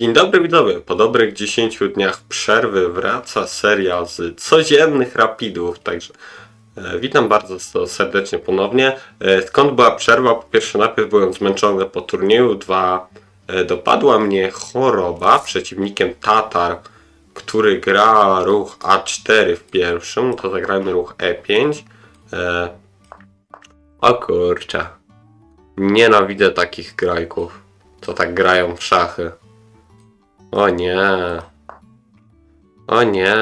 Dzień dobry widzowie, po dobrych 10 dniach przerwy wraca seria z codziennych rapidów, także e, witam bardzo serdecznie ponownie. E, skąd była przerwa? Po pierwsze najpierw byłem zmęczony po turnieju, dwa e, dopadła mnie choroba, przeciwnikiem Tatar, który gra ruch A4 w pierwszym, to zagrajmy ruch E5. E, o kurczę, nienawidzę takich grajków, co tak grają w szachy. O nie. O nie.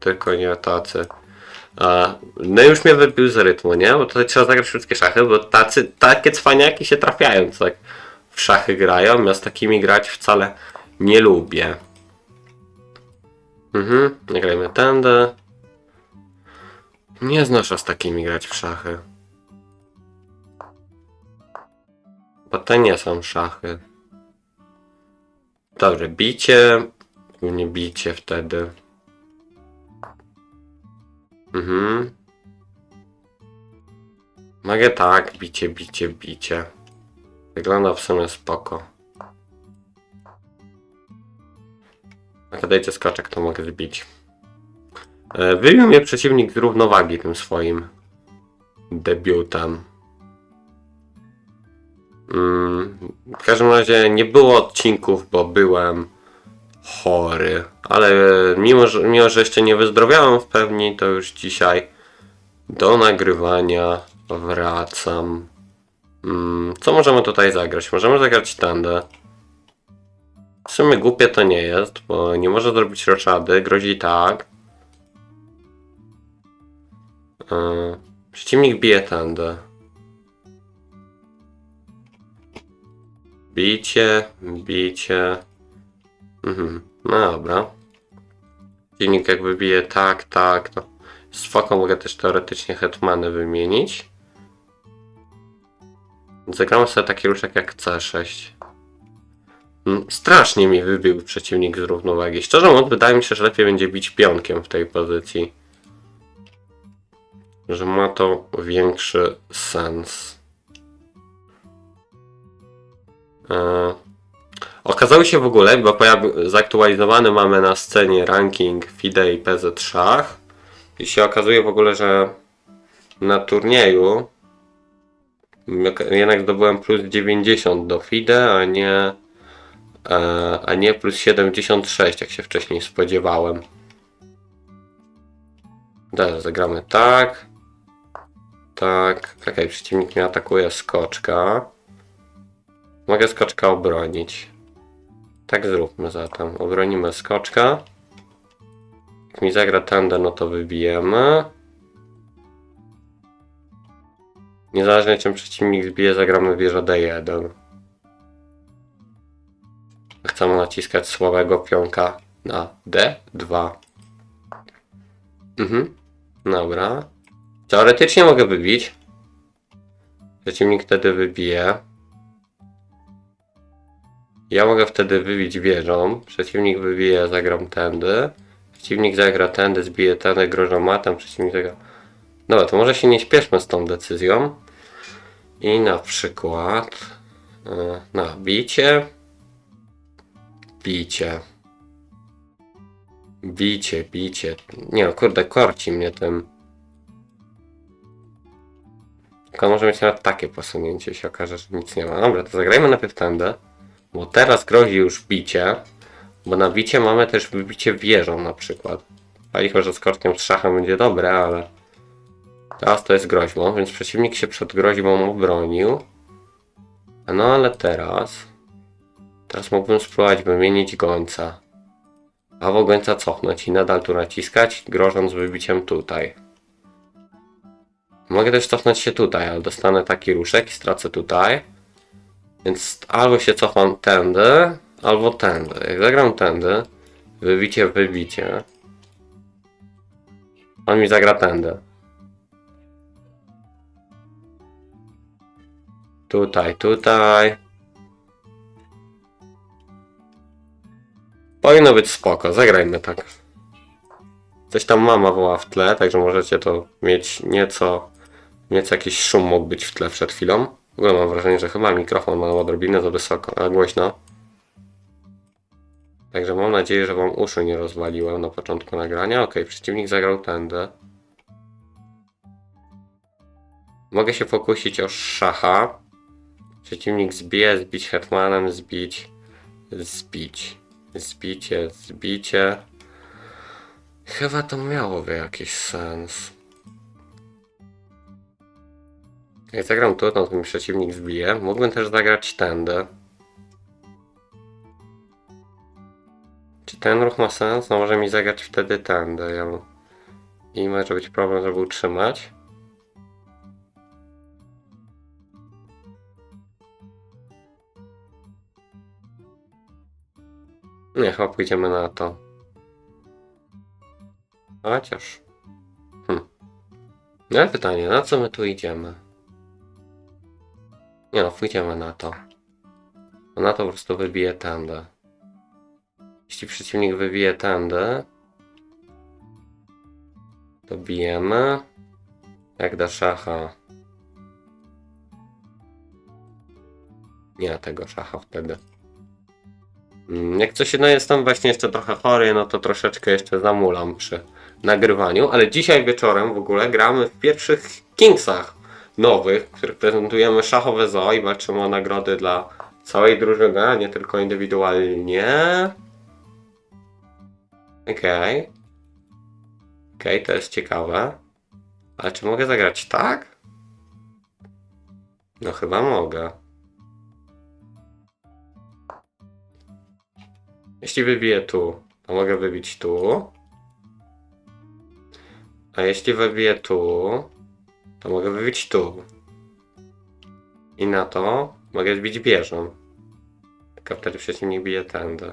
Tylko nie tacy. A, no już mnie wybił z rytmu, nie? Bo tutaj trzeba zagrać wszystkie szachy, bo tacy, takie cwaniaki się trafiają, co tak w szachy grają. Ja z takimi grać wcale nie lubię. Mhm, nagrajmy tędy. Nie znoszę z takimi grać w szachy. Bo to nie są szachy. Dobrze, bicie. Nie bicie wtedy. Mhm. Mogę tak, bicie, bicie, bicie. Wygląda w sumie spoko. Jak dajcie skoczek, to mogę zbić. E, Wybił mnie przeciwnik z równowagi tym swoim debiutem. W każdym razie nie było odcinków, bo byłem chory, ale mimo że, mimo, że jeszcze nie wyzdrowiałem w pełni, to już dzisiaj do nagrywania wracam. Mm, co możemy tutaj zagrać? Możemy zagrać tędę. W sumie głupie to nie jest, bo nie może zrobić roczady, grozi tak. Yy, przeciwnik bije tędę. Bicie, bicie. Mhm. No dobra. Silnik jakby bije tak, tak. To spoko, mogę też teoretycznie hetmany wymienić. Zagramy sobie taki ruszek jak C6. Mm, Strasznie mi wybił przeciwnik z równowagi. Szczerze mówiąc, wydaje mi się, że lepiej będzie bić pionkiem w tej pozycji. Że ma to większy sens. E, Okazało się w ogóle, bo zaktualizowany mamy na scenie ranking FIDE i PZ Szach. I się okazuje w ogóle, że na turnieju jednak zdobyłem plus 90 do FIDE, a nie, e, a nie plus 76, jak się wcześniej spodziewałem. Teraz zagramy tak. Tak. Okej, przeciwnik mnie atakuje skoczka. Mogę skoczka obronić. Tak zróbmy zatem. Obronimy skoczka. Jak mi zagra tędę, no to wybijemy. Niezależnie czym przeciwnik zbije, zagramy wieżę D1. Chcemy naciskać słabego pionka na D2. Mhm. Dobra. Teoretycznie mogę wybić. Przeciwnik wtedy wybije. Ja mogę wtedy wybić wieżą. Przeciwnik wybije, zagram tędy. Przeciwnik zagra tędy, zbije tędy, grożą matem. Przeciwnik zagra... Dobra, to może się nie śpieszmy z tą decyzją. I na przykład e, na bicie. Bicie. Bicie, bicie. Nie no, kurde, korci mnie tym. Tylko może mieć nawet takie posunięcie, się okaże, że nic nie ma. Dobra, to zagrajmy najpierw tędy. Bo teraz grozi już bicie. Bo na bicie mamy też wybicie wieżą na przykład. A licho, że z korkiem z szachem będzie dobre, ale... Teraz to jest groźbą, więc przeciwnik się przed groźbą obronił. No ale teraz... Teraz mógłbym spróbować wymienić gońca. Albo gońca cofnąć i nadal tu naciskać, grożąc wybiciem tutaj. Mogę też cofnąć się tutaj, ale dostanę taki ruszek i stracę tutaj. Więc albo się cofam tędy, albo tędy. Jak zagram tędy, wybicie, wybicie. On mi zagra tędy. Tutaj, tutaj. Powinno być spoko, zagrajmy tak. Coś tam mama woła w tle, także możecie to mieć nieco, nieco jakiś szum mógł być w tle przed chwilą. W ogóle mam wrażenie, że chyba mikrofon ma odrobinę za wysoko, a głośno. Także mam nadzieję, że wam uszu nie rozwaliłem na początku nagrania. Ok, przeciwnik zagrał tędy. Mogę się pokusić o szacha. Przeciwnik zbije, zbić hetmanem, zbić, zbić. Zbicie, zbicie. Chyba to miałoby jakiś sens. Jak zagram tu, to mi przeciwnik zbije. Mógłbym też zagrać tędy. Czy ten ruch ma sens? No może mi zagrać wtedy tędy. Ja... I może być problem, żeby utrzymać. Nie, chyba pójdziemy na to. Chociaż. Hm. No pytanie, na co my tu idziemy? Nie no, pójdziemy na to. Na to po prostu wybije tędę. Jeśli przeciwnik wybije tędę, to bijemy. Jak da szacha. Nie tego szacha wtedy. Mm, Jak coś no jestem właśnie jeszcze trochę chory, no to troszeczkę jeszcze zamulam przy nagrywaniu, ale dzisiaj wieczorem w ogóle gramy w pierwszych Kingsach nowych, których prezentujemy szachowe zoo i walczymy o nagrody dla całej drużyny, a nie tylko indywidualnie. Okej. Okej, to jest ciekawe. Ale czy mogę zagrać tak? No chyba mogę. Jeśli wybiję tu, to mogę wybić tu. A jeśli wybiję tu, to mogę wybić tu. I na to mogę zbić bieżą. Tylko wtedy przeciwnik bije tędy.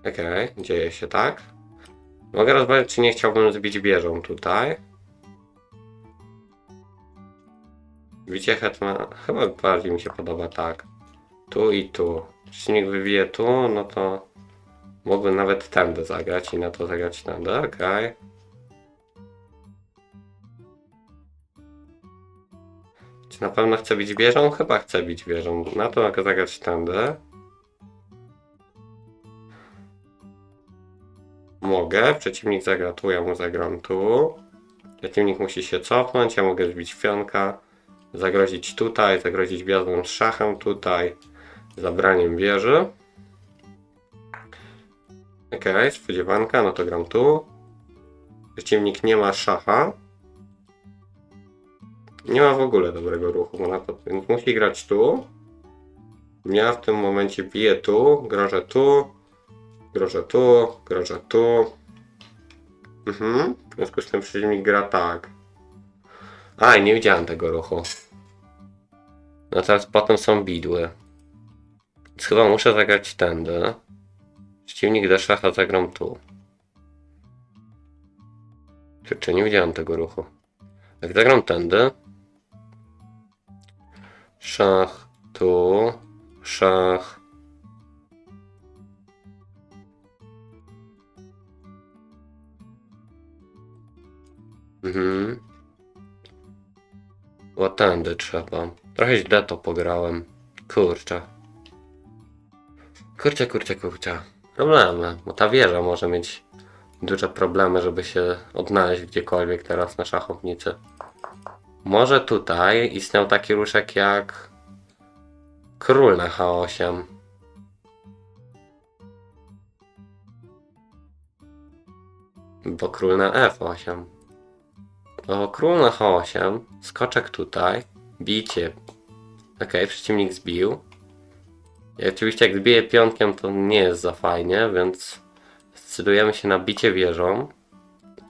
Okej, dzieje się tak. Mogę rozmawiać, czy nie chciałbym zbić bieżą tutaj. Bicie hetman... Chyba bardziej mi się podoba tak. Tu i tu. Przeciwnik wybije tu, no to... Mógłbym nawet tędy zagrać i na to zagrać tędy, okej. Na pewno chcę bić wieżą? Chyba chcę bić wieżą. Na to mogę zagrać tędy. Mogę. Przeciwnik zagra tu, ja mu zagram tu. Przeciwnik musi się cofnąć, ja mogę zbić fionka. Zagrozić tutaj, zagrozić gwiazdą szachem tutaj. Zabraniem wieży. Okej, spodziewanka, no to gram tu. Przeciwnik nie ma szacha. Nie ma w ogóle dobrego ruchu, więc musi grać tu. Ja w tym momencie biję tu, grożę tu, grożę tu, grożę tu. Mhm. W związku z tym przeciwnik gra tak. A, nie widziałem tego ruchu. No teraz potem są bidły. Więc chyba muszę zagrać tędy. Przeciwnik do szacha zagram tu. Czy, czy nie widziałem tego ruchu? Jak zagram tędy. Szach tu. Szach. Mhm. O tędy trzeba. Trochę źle to pograłem. Kurczę. Kurczę, kurczę, kurczę. Problemy, bo ta wieża może mieć duże problemy, żeby się odnaleźć gdziekolwiek teraz na szachownicy. Może tutaj istniał taki ruszek jak król na H8. Bo król na F8. To król na H8, skoczek tutaj, bicie. Ok, przeciwnik zbił. I oczywiście jak zbiję pionkiem to nie jest za fajnie, więc zdecydujemy się na bicie wieżą.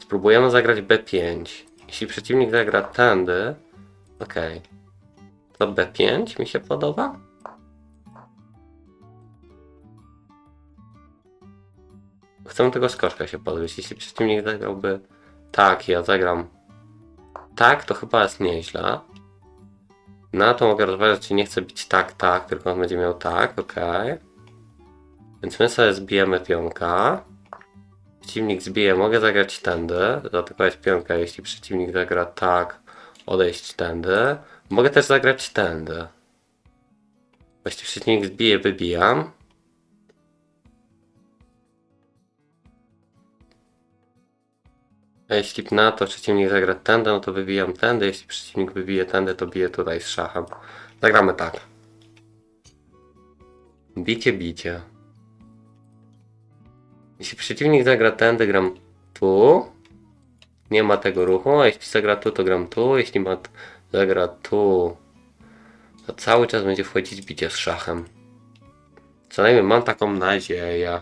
Spróbujemy zagrać B5. Jeśli przeciwnik zagra tędy, ok. To B5 mi się podoba? Chcę tego skoczka się pozbyć. Jeśli przeciwnik zagrałby tak, ja zagram tak, to chyba jest nieźle. Na to mogę rozważać, czy nie chcę bić tak, tak, tylko on będzie miał tak, ok. Więc my sobie zbijemy pionka. Przeciwnik zbije, mogę zagrać tędy, zaatakować pionka, jeśli przeciwnik zagra tak, odejść tędy. Mogę też zagrać tędy. Jeśli przeciwnik zbije, wybijam. A jeśli na to przeciwnik zagra tędy, no to wybijam tędy. Jeśli przeciwnik wybije tędy, to biję tutaj z szachem. Zagramy tak. Bicie, bicie. Jeśli przeciwnik zagra tędy, gram tu. Nie ma tego ruchu, a jeśli zagra tu, to gram tu. Jeśli ma zagra tu, to cały czas będzie wchodzić bicie z szachem. Co najmniej mam taką nadzieję.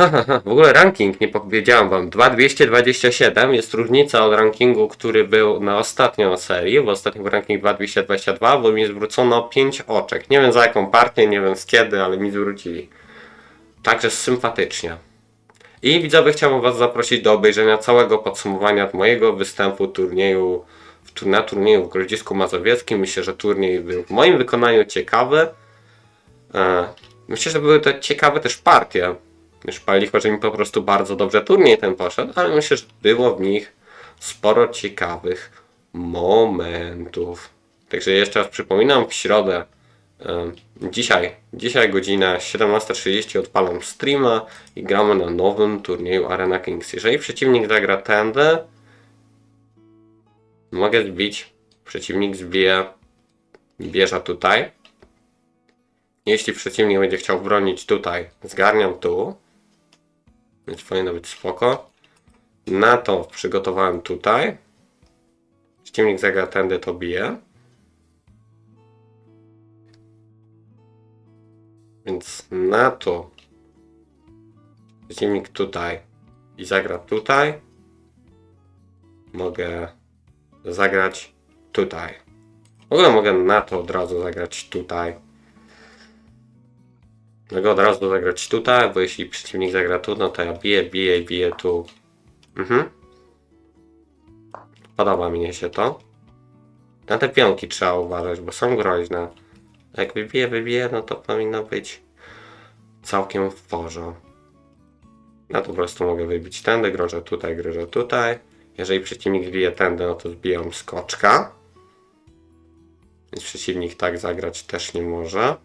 w ogóle ranking, nie powiedziałem wam, 2227 jest różnica od rankingu, który był na ostatnią serii, bo ostatni był ranking 2222, bo mi zwrócono 5 oczek. Nie wiem za jaką partię, nie wiem z kiedy, ale mi zwrócili. Także sympatycznie. I widzowie chciałbym Was zaprosić do obejrzenia całego podsumowania mojego występu turnieju na turnieju w Grodzisku Mazowieckim. Myślę, że turniej był w moim wykonaniu ciekawy. E, Myślę, że były to ciekawe też partie. Już licho, że mi po prostu bardzo dobrze turniej ten poszedł, ale myślę, że było w nich sporo ciekawych momentów. Także jeszcze raz przypominam, w środę dzisiaj, dzisiaj godzina 17.30 odpalam streama i gramy na nowym turnieju Arena Kings. Jeżeli przeciwnik zagra tędy, mogę zbić, przeciwnik zbije bierza tutaj. Jeśli przeciwnik będzie chciał bronić tutaj, zgarniam tu. Więc powinno być spoko. Na to przygotowałem tutaj. Przeciwnik zagra tędy, to bije. Więc na to przeciwnik tutaj i zagra tutaj. Mogę zagrać tutaj. W ogóle mogę na to od razu zagrać tutaj. Mogę od razu zagrać tutaj, bo jeśli przeciwnik zagra tu, no to ja biję, biję biję tu. Mhm. Podoba mi się to. Na te pionki trzeba uważać, bo są groźne. Jak wybiję, wybiję, no to powinno być całkiem w porządku. Ja to po prostu mogę wybić tędy, grożę tutaj, grożę tutaj. Jeżeli przeciwnik zbije tędy, no to zbijam skoczka. Więc przeciwnik tak zagrać też nie może.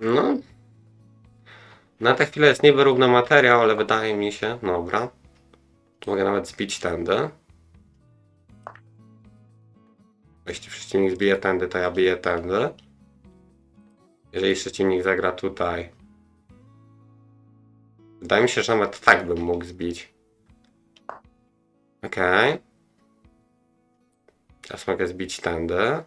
No. Na tę chwilę jest niby równy materiał, ale wydaje mi się, dobra. Tu mogę nawet zbić tędy. Jeśli przeciwnik zbije tędy, to ja biję tędy. Jeżeli przeciwnik zagra tutaj. Wydaje mi się, że nawet tak bym mógł zbić. Okej. Teraz mogę zbić tędy.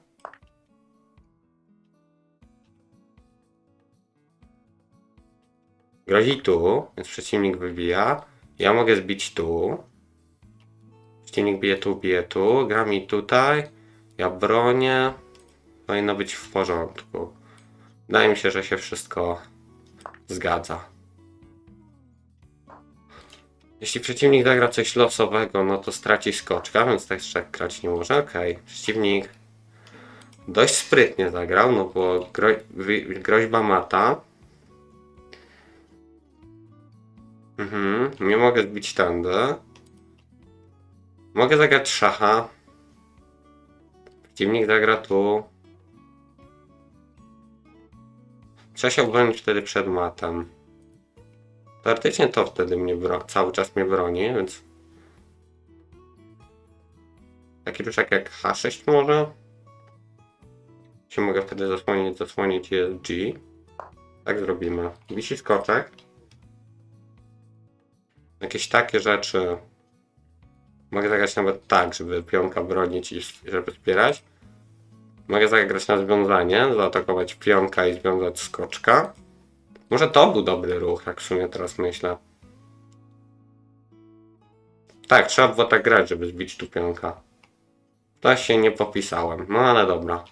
Grozi tu, więc przeciwnik wybija. Ja mogę zbić tu. Przeciwnik bije tu, bije tu. Gra mi tutaj. Ja bronię. Powinno być w porządku. Wydaje mi się, że się wszystko zgadza. Jeśli przeciwnik zagra coś losowego, no to straci skoczka, więc tak jeszcze grać nie może. Okej, przeciwnik dość sprytnie zagrał, no bo groźba mata. Mhm, nie mogę zbić tędy. Mogę zagrać szacha. Przeciwnik zagra tu. Trzeba się obronić wtedy przed matem. Teoretycznie to wtedy mnie cały czas mnie broni, więc... Taki ruszek jak H6 może? Się mogę wtedy zasłonić, zasłonić ESG. Tak zrobimy. Wisi skoczek. Jakieś takie rzeczy. Mogę zagrać nawet tak, żeby pionka bronić i żeby wspierać. Mogę zagrać na związanie, zaatakować pionka i związać skoczka. Może to był dobry ruch, jak w sumie teraz myślę. Tak, trzeba było tak grać, żeby zbić tu pionka. To się nie popisałem, no ale dobra.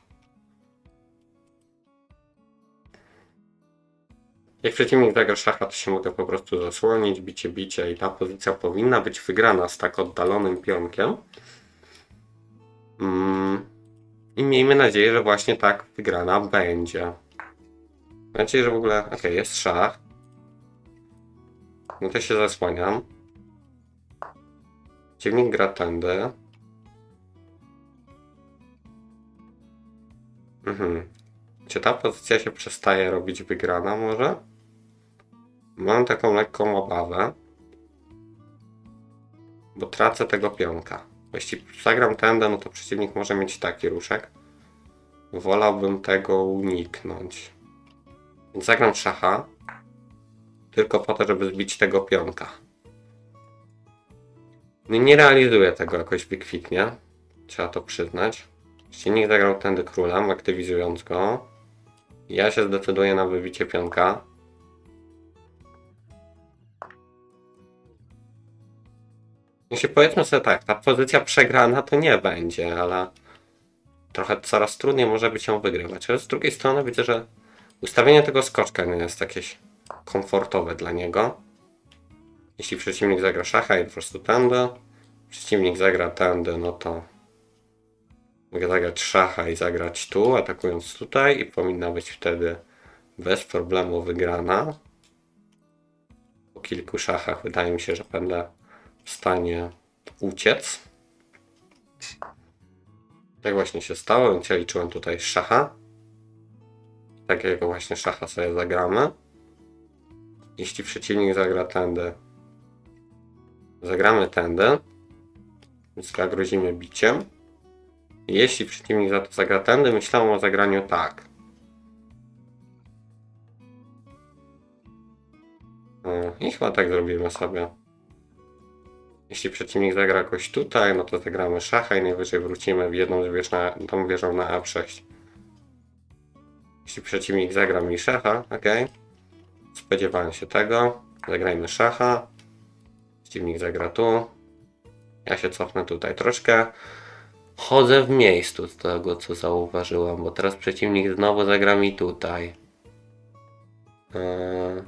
Jak przeciwnik zagra szacha, to się mogę po prostu zasłonić, bicie, bicie i ta pozycja powinna być wygrana z tak oddalonym pionkiem. Mm. I miejmy nadzieję, że właśnie tak wygrana będzie. Mam nadzieję, że w ogóle... Okej, jest szach. No to się zasłaniam. Przeciwnik gra tędy. Mhm. Czy ta pozycja się przestaje robić wygrana może? Mam taką lekką obawę. Bo tracę tego pionka. Jeśli zagram tędy, no to przeciwnik może mieć taki ruszek. Wolałbym tego uniknąć. Więc zagram szacha. Tylko po to, żeby zbić tego pionka. No nie realizuję tego jakoś wykwitnie. Trzeba to przyznać. Przeciwnik zagrał tędy królem, aktywizując go. Ja się zdecyduję na wybicie pionka. Jeśli powiedzmy sobie tak, ta pozycja przegrana to nie będzie, ale trochę coraz trudniej może być ją wygrywać. Ale z drugiej strony widzę, że ustawienie tego skoczka nie jest jakieś komfortowe dla niego. Jeśli przeciwnik zagra szacha i po prostu tędy, przeciwnik zagra tędy, no to mogę zagrać szacha i zagrać tu, atakując tutaj i powinna być wtedy bez problemu wygrana. Po kilku szachach wydaje mi się, że będę w stanie uciec. Tak właśnie się stało, więc ja liczyłem tutaj szacha. Takiego właśnie szacha sobie zagramy. Jeśli przeciwnik zagra tędy, zagramy tędy, więc grozimy biciem. Jeśli przeciwnik za to zagra tędy, myślałem o zagraniu tak. I chyba tak zrobimy sobie. Jeśli przeciwnik zagra jakoś tutaj, no to zagramy szacha i najwyżej wrócimy w jedną z wież na, tą wieżą na A6. Jeśli przeciwnik zagra mi szacha, ok. Spodziewałem się tego. Zagrajmy szacha. Przeciwnik zagra tu. Ja się cofnę tutaj troszkę. Chodzę w miejscu z tego, co zauważyłam, bo teraz przeciwnik znowu zagra mi tutaj. Eee...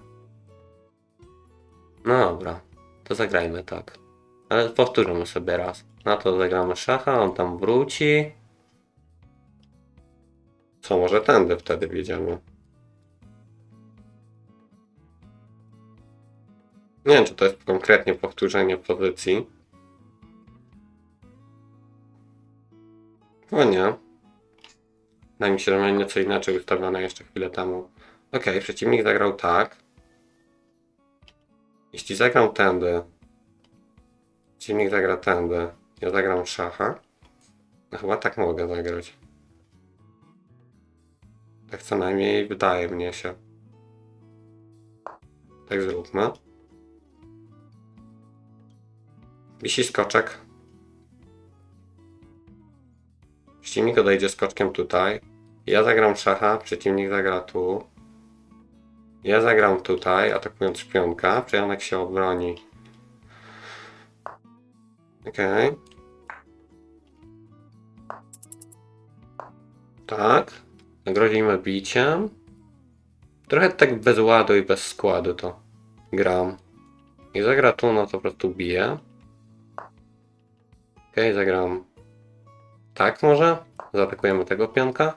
No dobra, to zagrajmy tak. Ale powtórzymy sobie raz. Na to zagramy szacha, on tam wróci. Co, może tędy wtedy wiedziemy. Nie wiem, czy to jest konkretnie powtórzenie pozycji. O nie. Wydaje mi się, że miałem nieco inaczej ustawione jeszcze chwilę temu. Ok, przeciwnik zagrał tak. Jeśli zagram tędy, przeciwnik zagra tędy, ja zagram szacha. No chyba tak mogę zagrać. Tak co najmniej wydaje mnie się. Tak zróbmy. Wisi skoczek. Przeciwnik odejdzie skoczkiem tutaj. Ja zagram szacha, przeciwnik zagra tu. Ja zagram tutaj, atakując pionka. Przyjanek się obroni. Okej. Tak. Nagrodzimy biciem. Trochę tak bez ładu i bez składu to gram. I zagra tu, no to po prostu bije. Okej, zagram tak może? Zaatakujemy tego pionka.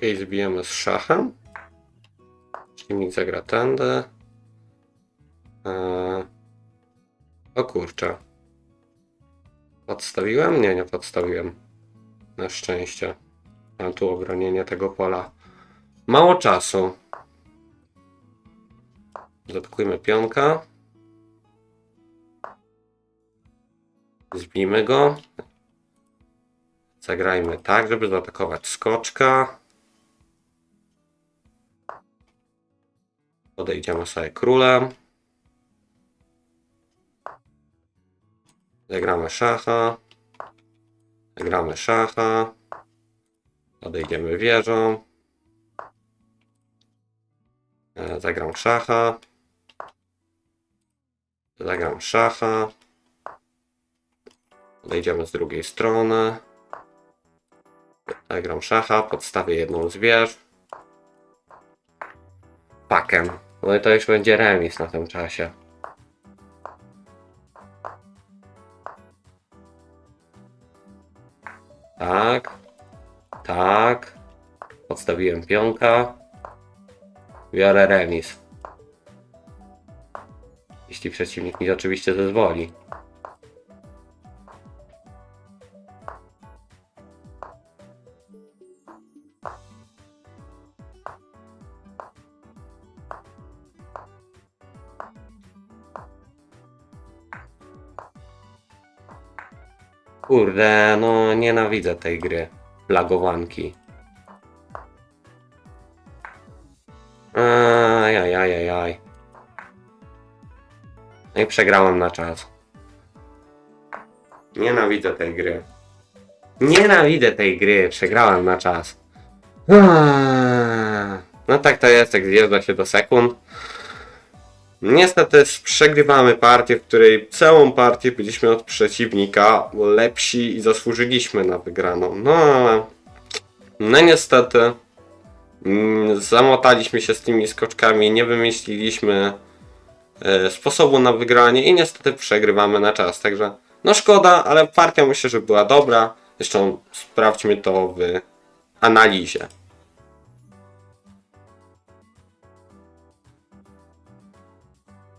I zbijemy z szachem. Przeciwnik zagra tędy. Eee... O kurczę. Podstawiłem? Nie, nie podstawiłem. Na szczęście. Mam tu obronienie tego pola. Mało czasu. Zaatakujmy pionka. Zbijmy go. Zagrajmy tak, żeby zaatakować skoczka. Podejdziemy sobie królem. Zagramy szacha. Zagramy szacha. Odejdziemy wieżą. E, Zagram szacha. Zagram szacha. Odejdziemy z drugiej strony. Zagram szacha, podstawię jedną z wież. Pakem. No i to już będzie remis na tym czasie. Tak. Tak. Podstawiłem pionka. Biorę remis. Jeśli przeciwnik mi oczywiście zezwoli. Kurde, no nienawidzę tej gry. Lagowanki. Ajajajajaj. No i przegrałem na czas. Nienawidzę tej gry. Nienawidzę tej gry, przegrałem na czas. No tak to jest, jak zjeżdża się do sekund. Niestety przegrywamy partię, w której całą partię byliśmy od przeciwnika lepsi i zasłużyliśmy na wygraną. No ale... No niestety... mm, Zamotaliśmy się z tymi skoczkami, nie wymyśliliśmy e, sposobu na wygranie i niestety przegrywamy na czas. Także no szkoda, ale partia myślę, że była dobra. Zresztą sprawdźmy to w analizie.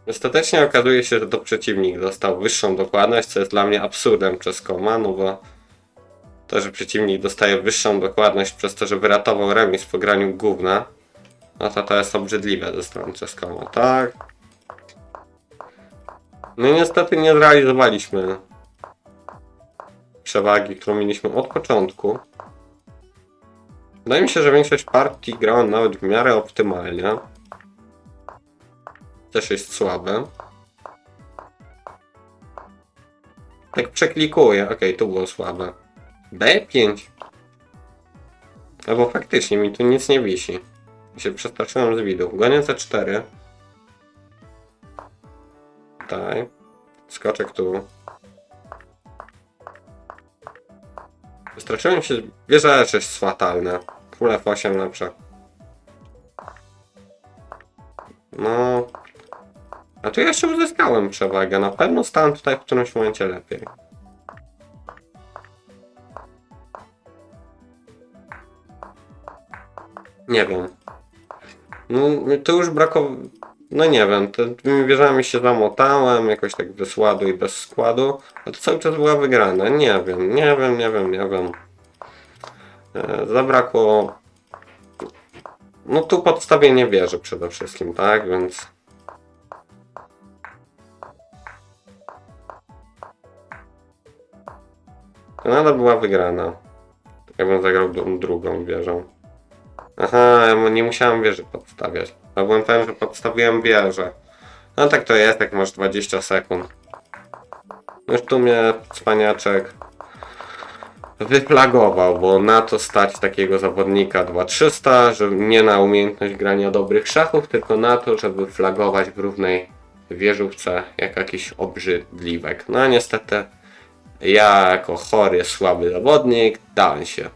Ostatecznie okazuje się, że to przeciwnik dostał wyższą dokładność, co jest dla mnie absurdem przez koma, no bo to, że przeciwnik dostaje wyższą dokładność przez to, że wyratował remis po graniu gówna, no to to jest obrzydliwe ze strony Czeskoma, tak? No i niestety nie zrealizowaliśmy przewagi, którą mieliśmy od początku. Wydaje mi się, że większość partii grała nawet w miarę optymalnie. Też jest słabe. Tak przeklikuję. Okej, tu było słabe. B5. Albo faktycznie mi tu nic nie wisi. I się przestraszyłem z widu. Gonię C4. Tutaj. Skoczek tu. Wystraszyłem się. Wieża też jest fatalna. Król F8 na przykład. No. A tu jeszcze uzyskałem przewagę. Na pewno stałem tutaj w którymś momencie lepiej. Nie wiem. No, to już brakowało. No nie wiem, tymi wieżami się zamotałem, jakoś tak bez ładu i bez składu, a to cały czas była wygrana. Nie wiem, nie wiem, nie wiem, nie wiem. E, zabrakło. No tu podstawienie wieży przede wszystkim, tak? Więc. Kanada była wygrana. Ja bym zagrał drugą wieżą. Aha, ja nie musiałem wieży podstawiać. A byłem pewien, że podstawiłem wieżę. No tak to jest, jak masz 20 sekund. Już tu mnie cwaniaczek wyflagował, bo na to stać takiego zawodnika 2300, że nie na umiejętność grania dobrych szachów, tylko na to, żeby flagować w równej wieżówce jak jakiś obrzydliwek. No a niestety ja jako chory, słaby zawodnik dałem się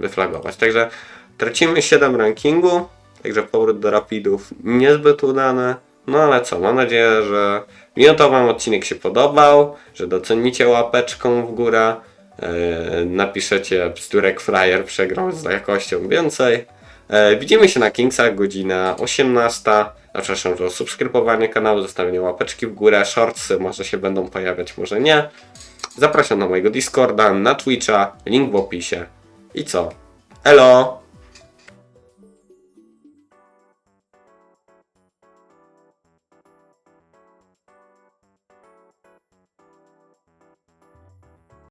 wyflagować. Także tracimy 7 rankingu, także powrót do rapidów niezbyt udany. No ale co, mam nadzieję, że minutowy wam odcinek się podobał, że docenicie łapeczką w górę, yy, napiszecie bzdurek frajer przegrał z jakością więcej. E, widzimy się na Kingsach, godzina 18. Zapraszam do subskrybowania kanału, zostawienia łapeczki w górę, shortsy może się będą pojawiać, może nie. Zapraszam na mojego Discorda, na Twitcha, link w opisie. I co? Elo!